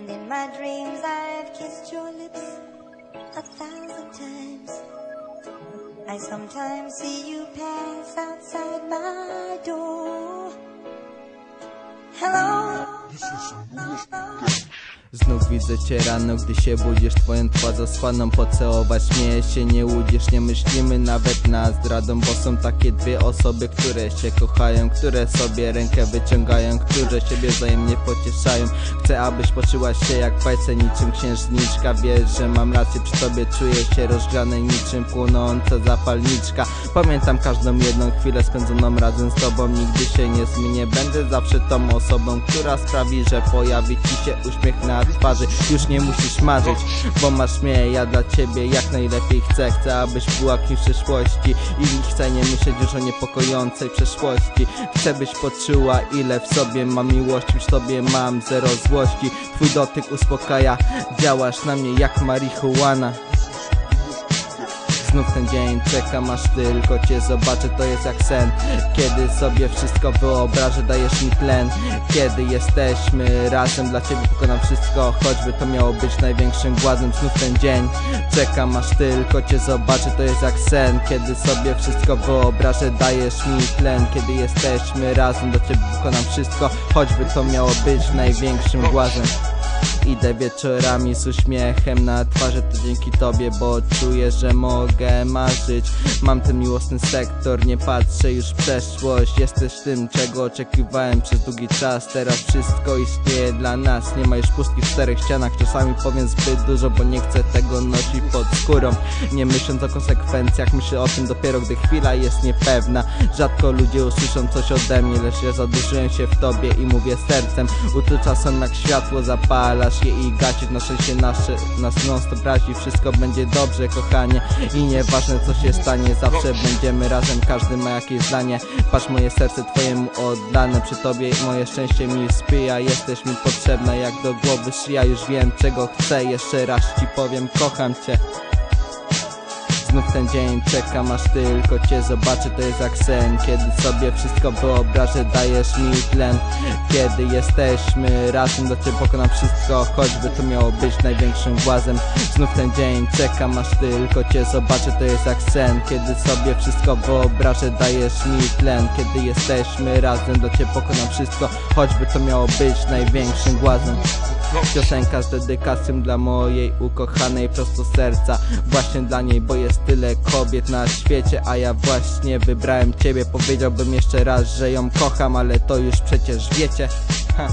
And in my dreams I've kissed your lips a thousand times. I sometimes see you pass outside my door. Hello. Znów widzę cię rano, gdy się budzisz Twoją twarz zasłaną pocałować Śmieję się, nie łudzisz, nie myślimy nawet nad zdradą Bo są takie dwie osoby, które się kochają Które sobie rękę wyciągają, które siebie wzajemnie pocieszają. Chcę, abyś poczuła się jak bajce niczym księżniczka. Wiesz, że mam rację przy tobie, czuję się rozgrzany niczym płonąca zapalniczka. Pamiętam każdą jedną chwilę spędzoną razem z tobą Nigdy się nie zmienię, będę zawsze tą osobą Która sprawi, że pojawi ci się uśmiech na twarzy. Już nie musisz marzyć, bo masz mnie Ja dla ciebie jak najlepiej chcę. Chcę, abyś była kimś w przyszłości I chcę nie myśleć już o niepokojącej przeszłości. Chcę byś poczuła ile w sobie mam miłości. W sobie mam zero złości. Twój dotyk uspokaja Działasz na mnie jak marihuana Znów ten dzień czekam aż tylko cię zobaczę To jest jak sen. Kiedy sobie wszystko wyobrażę Dajesz mi tlen. Kiedy jesteśmy razem Dla ciebie pokonam wszystko. Choćby to miało być największym głazem Znów ten dzień Czekam aż tylko cię zobaczę To jest jak sen. Kiedy sobie wszystko wyobrażę Dajesz mi tlen. Kiedy jesteśmy razem Dla ciebie pokonam wszystko. Choćby to miało być największym głazem Idę wieczorami z uśmiechem na twarzy To dzięki tobie, bo czuję, że mogę marzyć. Mam ten miłosny sektor, nie patrzę już w przeszłość. Jesteś tym, czego oczekiwałem przez długi czas. Teraz wszystko istnieje dla nas. Nie ma już pustki w czterech ścianach. Czasami powiem zbyt dużo, bo nie chcę tego nosić pod skórą. Nie myśląc o konsekwencjach Myślę o tym dopiero, gdy chwila jest niepewna. Rzadko ludzie usłyszą coś ode mnie Lecz ja zadłużyłem się w tobie i mówię sercem. Utu czasem jak światło je i gacisz Na szczęście nasze, nas non stop razi. Wszystko będzie dobrze kochanie. I nieważne co się stanie Zawsze będziemy razem, każdy ma jakieś zdanie. Patrz moje serce twojemu oddane Przy tobie. Moje szczęście mi spija Jesteś mi potrzebna jak do głowy. Szyja Już wiem czego chcę, jeszcze raz ci powiem Kocham cię Znów ten dzień czekam aż tylko cię zobaczę. To jest jak sen, kiedy sobie wszystko wyobrażę. Dajesz mi tlen Kiedy jesteśmy razem. Do ciebie pokonam wszystko Choćby to miało być największym głazem Znów ten dzień czekam aż tylko cię zobaczę. To jest jak sen, kiedy sobie wszystko wyobrażę. Dajesz mi tlen Kiedy jesteśmy razem. Do ciebie pokonam wszystko Choćby to miało być największym głazem Piosenka z dedykacją dla mojej ukochanej prosto serca. Właśnie dla niej, bo jest tyle kobiet na świecie A ja właśnie wybrałem ciebie Powiedziałbym jeszcze raz, że ją kocham Ale to już przecież wiecie ha.